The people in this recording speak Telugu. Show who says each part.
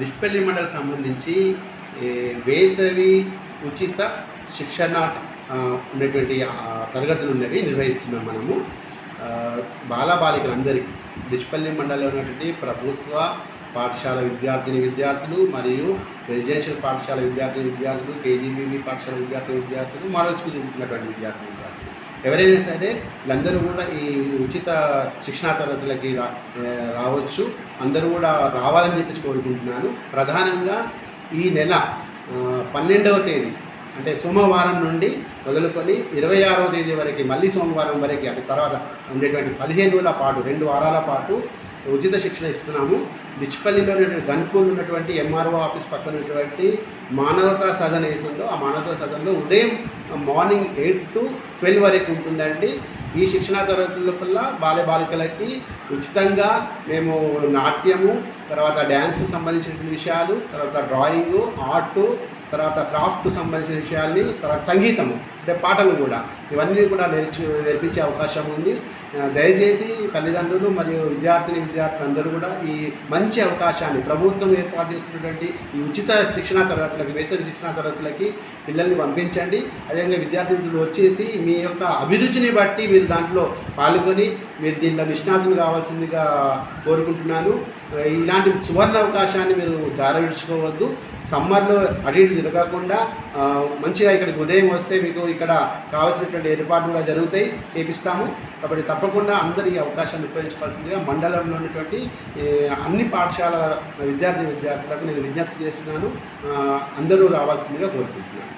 Speaker 1: దిష్పల్లి మండలం సంబంధించి వేసవి ఉచిత శిక్షణ ఉన్నటువంటి తరగతులు ఉన్నవి నిర్వహిస్తున్నాం మనము. బాలబాలికలందరికీ డిష్పల్లి మండలంలో ఉన్నటువంటి ప్రభుత్వ పాఠశాల విద్యార్థిని విద్యార్థులు మరియు రెసిడెన్షియల్ పాఠశాల విద్యార్థిని విద్యార్థులు కేజీబీబీ పాఠశాల విద్యార్థి విద్యార్థులు మోడల్ స్కూల్ ఉన్నటువంటి విద్యార్థులు ఎవరైనా సరే వీళ్ళందరూ కూడా ఈ ఉచిత శిక్షణా తరగతులకి రా రావచ్చు. అందరూ కూడా రావాలని చెప్పేసి కోరుకుంటున్నాను. ప్రధానంగా ఈ నెల పన్నెండవ తేదీ అంటే సోమవారం నుండి మొదలుకొని ఇరవై ఆరవ తేదీ వరకు మళ్ళీ సోమవారం వరకు అంటే తర్వాత ఉండేటువంటి పదిహేను రోజుల పాటు రెండు వారాల పాటు ఉచిత శిక్షణ ఇస్తున్నాము. డిచ్పల్లిలో ఉన్నటువంటి గన్పూర్ ఉన్నటువంటి ఎంఆర్ఓ ఆఫీస్ పక్కన ఉన్నటువంటి మానవతా సదన్ ఏతుందో ఆ మానవతా సదన్లో ఉదయం మార్నింగ్ ఎయిట్ టు ట్వెల్వ్ వరకు ఉంటుందండి. ఈ శిక్షణా తరగతుల లోపల బాల బాలికలకి ఉచితంగా మేము నాట్యము తర్వాత డ్యాన్స్ సంబంధించిన విషయాలు తర్వాత డ్రాయింగు ఆర్టు తర్వాత క్రాఫ్ట్ సంబంధించిన విషయాల్ని తర్వాత సంగీతము అంటే పాటలు కూడా. ఇవన్నీ కూడా నేర్చు నేర్పించే అవకాశం ఉంది. దయచేసి తల్లిదండ్రులు మరియు విద్యార్థిని విద్యార్థులు అందరూ కూడా ఈ మంచి అవకాశాన్ని ప్రభుత్వం ఏర్పాటు చేస్తున్నటువంటి ఈ ఉచిత శిక్షణా తరగతులకి వేసవి శిక్షణా తరగతులకి పిల్లల్ని పంపించండి. అదేవిధంగా విద్యార్థి వచ్చేసి మీ యొక్క అభిరుచిని బట్టి మీరు దాంట్లో పాల్గొని మీరు దీనిలో నిష్ణాతులు కావాల్సిందిగా కోరుకుంటున్నాను. ఇలాంటి సువర్ణ అవకాశాన్ని మీరు జారవిడ్చుకోవద్దు. సమ్మర్లో అటు ఇటు తిరగకుండా మంచిగా ఇక్కడికి ఉదయం వస్తే మీకు ఇక్కడ కావాల్సినటువంటి ఏర్పాట్లు కూడా జరుగుతాయి. చేపిస్తాము. కాబట్టి తప్పకుండా అందరూ ఈ అవకాశాన్ని ఉపయోగించుకోవాల్సిందిగా మండలంలో ఉన్నటువంటి అన్ని పాఠశాల విద్యార్థి విద్యార్థులకు నేను విజ్ఞప్తి చేస్తున్నాను. అందరూ రావాల్సిందిగా కోరుకుంటున్నాను.